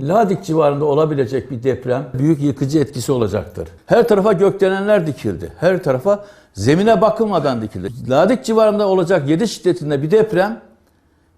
Ladik civarında olabilecek bir deprem büyük yıkıcı etkisi olacaktır. Her tarafa gökdelenler dikildi. Her tarafa zemine bakılmadan dikildi. Ladik civarında olacak 7 şiddetinde bir deprem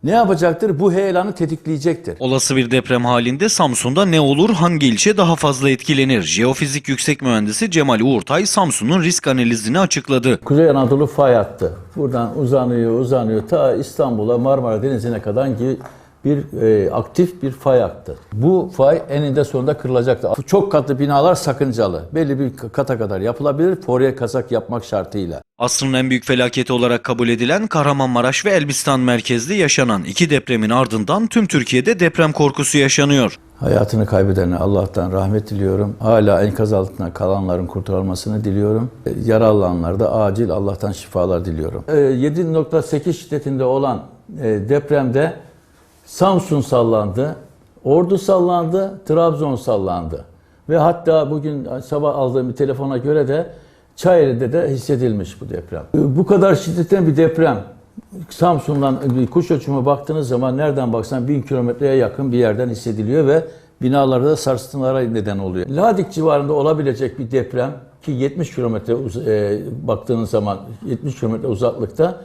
ne yapacaktır? Bu heyelanı tetikleyecektir. Olası bir deprem halinde Samsun'da ne olur, hangi ilçe daha fazla etkilenir? Jeofizik Yüksek Mühendisi Cemal Uğurtay Samsun'un risk analizini açıkladı. Kuzey Anadolu fay hattı. Buradan uzanıyor, uzanıyor ta İstanbul'a Marmara Denizi'ne kadar ki bir e, aktif bir fay hattı. Bu fay eninde sonunda kırılacaktır. Çok katlı binalar sakıncalı. Belli bir kata kadar yapılabilir. Forya kazak yapmak şartıyla. Asrın en büyük felaketi olarak kabul edilen Kahramanmaraş ve Elbistan merkezli yaşanan iki depremin ardından tüm Türkiye'de deprem korkusu yaşanıyor. Hayatını kaybedenlere Allah'tan rahmet diliyorum. Hala enkaz altında kalanların kurtarılmasını diliyorum. E, Yaralananlara da acil Allah'tan şifalar diliyorum. E, 7.8 şiddetinde olan e, depremde Samsun sallandı, Ordu sallandı, Trabzon sallandı. Ve hatta bugün sabah aldığım bir telefona göre de Çayeli'de de hissedilmiş bu deprem. E, Bu kadar şiddetli bir deprem Samsun'dan kuş uçumu baktığınız zaman nereden baksan bin kilometreye yakın bir yerden hissediliyor ve binalarda sarsıntılara neden oluyor. Ladik civarında olabilecek bir deprem ki 70 kilometre e, baktığınız zaman 70 kilometre uzaklıkta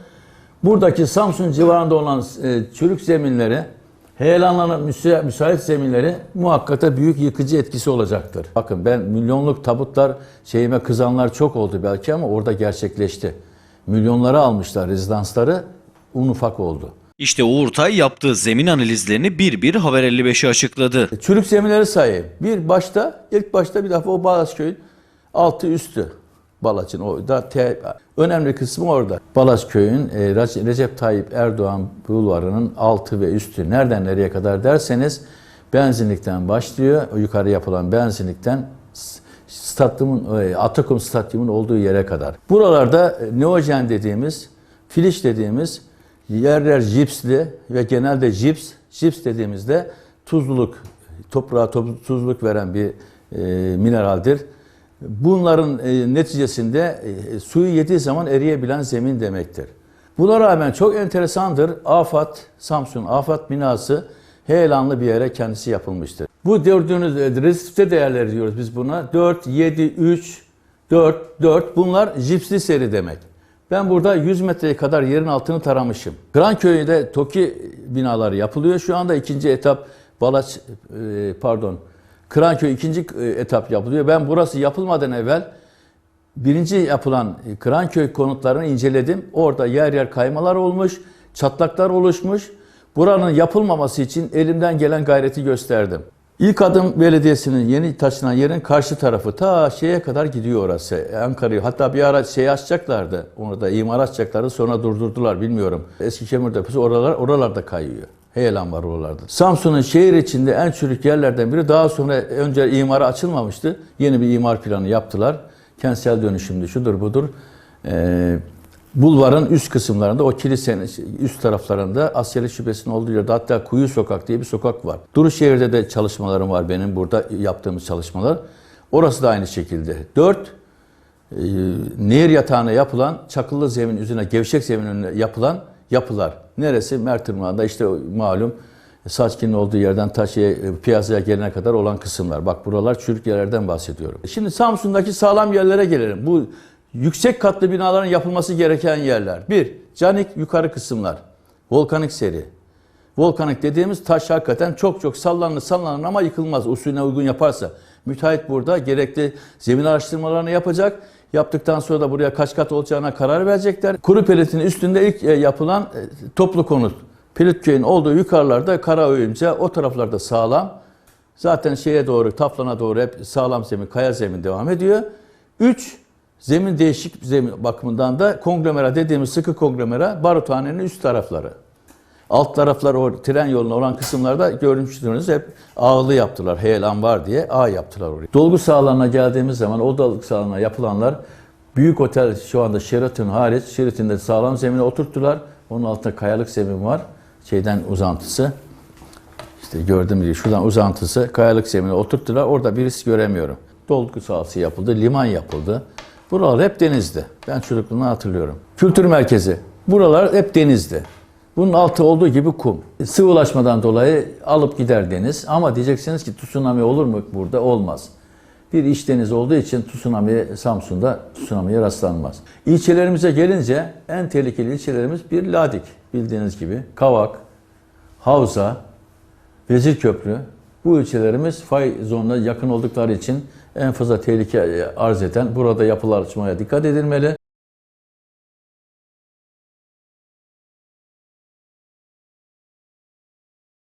buradaki Samsun civarında olan e, çürük zeminleri heyelanlanan müsa- müsait zeminleri muhakkak büyük yıkıcı etkisi olacaktır. Bakın ben milyonluk tabutlar şeyime kızanlar çok oldu belki ama orada gerçekleşti. Milyonlara almışlar rezidansları un ufak oldu. İşte Uğurtay yaptığı zemin analizlerini bir bir Haber 55'e açıkladı. Çürük zeminleri sayayım. Bir başta, ilk başta bir defa o Balazköy'ün altı üstü. Balaç'ın o da te- önemli kısmı orada. Balazköy'ün e, Rece- Recep Tayyip Erdoğan bulvarının altı ve üstü nereden nereye kadar derseniz benzinlikten başlıyor. Yukarı yapılan benzinlikten stadyumun e, Atakum stadyumun olduğu yere kadar. Buralarda e, neojen dediğimiz, filiş dediğimiz yerler jipsli ve genelde jips, jips dediğimizde tuzluluk, toprağa to- tuzluluk veren bir e, mineraldir. Bunların e, neticesinde e, suyu yediği zaman eriyebilen zemin demektir. Buna rağmen çok enteresandır. Afat, Samsun Afat binası heyelanlı bir yere kendisi yapılmıştır. Bu gördüğünüz e, resifte değerleri diyoruz biz buna. 4, 7, 3, 4, 4 bunlar jipsli seri demek. Ben burada 100 metreye kadar yerin altını taramışım. Granköy'de TOKİ binaları yapılıyor. Şu anda ikinci etap Balaç, e, pardon, Kıranköy ikinci e, etap yapılıyor. Ben burası yapılmadan evvel birinci yapılan e, Kıranköy konutlarını inceledim. Orada yer yer kaymalar olmuş, çatlaklar oluşmuş. Buranın yapılmaması için elimden gelen gayreti gösterdim. İlk adım belediyesinin yeni taşınan yerin karşı tarafı ta şeye kadar gidiyor orası. Ankara'ya hatta bir ara şey açacaklardı. Orada imar açacaklardı sonra durdurdular bilmiyorum. Eski kömür deposu oralar, oralarda kayıyor. Heyelan var oralarda. Samsun'un şehir içinde en çürük yerlerden biri. Daha sonra önce imara açılmamıştı. Yeni bir imar planı yaptılar. Kentsel dönüşümdü, şudur budur. Ee, Bulvarın üst kısımlarında o kilisenin üst taraflarında Asyalı Şubesi'nin olduğu yerde hatta Kuyu Sokak diye bir sokak var. Duruşehir'de de çalışmalarım var benim burada yaptığımız çalışmalar. Orası da aynı şekilde. Dört, e, nehir yatağına yapılan, çakıllı zemin üzerine, gevşek zemin önüne yapılan yapılar. Neresi? Mert Irmağı'nda işte malum Saçkin'in olduğu yerden taşıya, piyasaya gelene kadar olan kısımlar. Bak buralar çürük yerlerden bahsediyorum. Şimdi Samsun'daki sağlam yerlere gelelim. Bu yüksek katlı binaların yapılması gereken yerler. Bir, canik yukarı kısımlar. Volkanik seri. Volkanik dediğimiz taş hakikaten çok çok sallanır sallanır ama yıkılmaz usulüne uygun yaparsa. Müteahhit burada gerekli zemin araştırmalarını yapacak. Yaptıktan sonra da buraya kaç kat olacağına karar verecekler. Kuru peletin üstünde ilk e, yapılan e, toplu konut. Pelitköy'ün olduğu yukarılarda Karaöyümce o taraflarda sağlam. Zaten şeye doğru, Taflan'a doğru hep sağlam zemin, kaya zemin devam ediyor. Üç, zemin değişik zemin bakımından da konglomera dediğimiz sıkı konglomera baruthanenin üst tarafları. Alt taraflar o tren yoluna olan kısımlarda görmüşsünüz hep ağlı yaptılar. Heyelan var diye ağ yaptılar oraya. Dolgu sahalarına geldiğimiz zaman o dolgu sahalarına yapılanlar büyük otel şu anda Sheraton hariç Sheraton'da sağlam zemine oturttular. Onun altında kayalık zemin var. Şeyden uzantısı. İşte gördüğüm gibi şuradan uzantısı kayalık zemine oturttular. Orada birisi göremiyorum. Dolgu sahası yapıldı, liman yapıldı. Buralar hep denizdi. Ben çocukluğumdan hatırlıyorum. Kültür merkezi. Buralar hep denizdi. Bunun altı olduğu gibi kum. Sıvılaşmadan dolayı alıp gider deniz. Ama diyeceksiniz ki tsunami olur mu burada? Olmaz. Bir iç deniz olduğu için tsunami Samsun'da tsunami'ye rastlanmaz. İlçelerimize gelince en tehlikeli ilçelerimiz bir Ladik bildiğiniz gibi. Kavak, Havza, Vezirköprü. Bu ilçelerimiz fay zonuna yakın oldukları için en fazla tehlike arz eden burada yapılaşmaya dikkat edilmeli.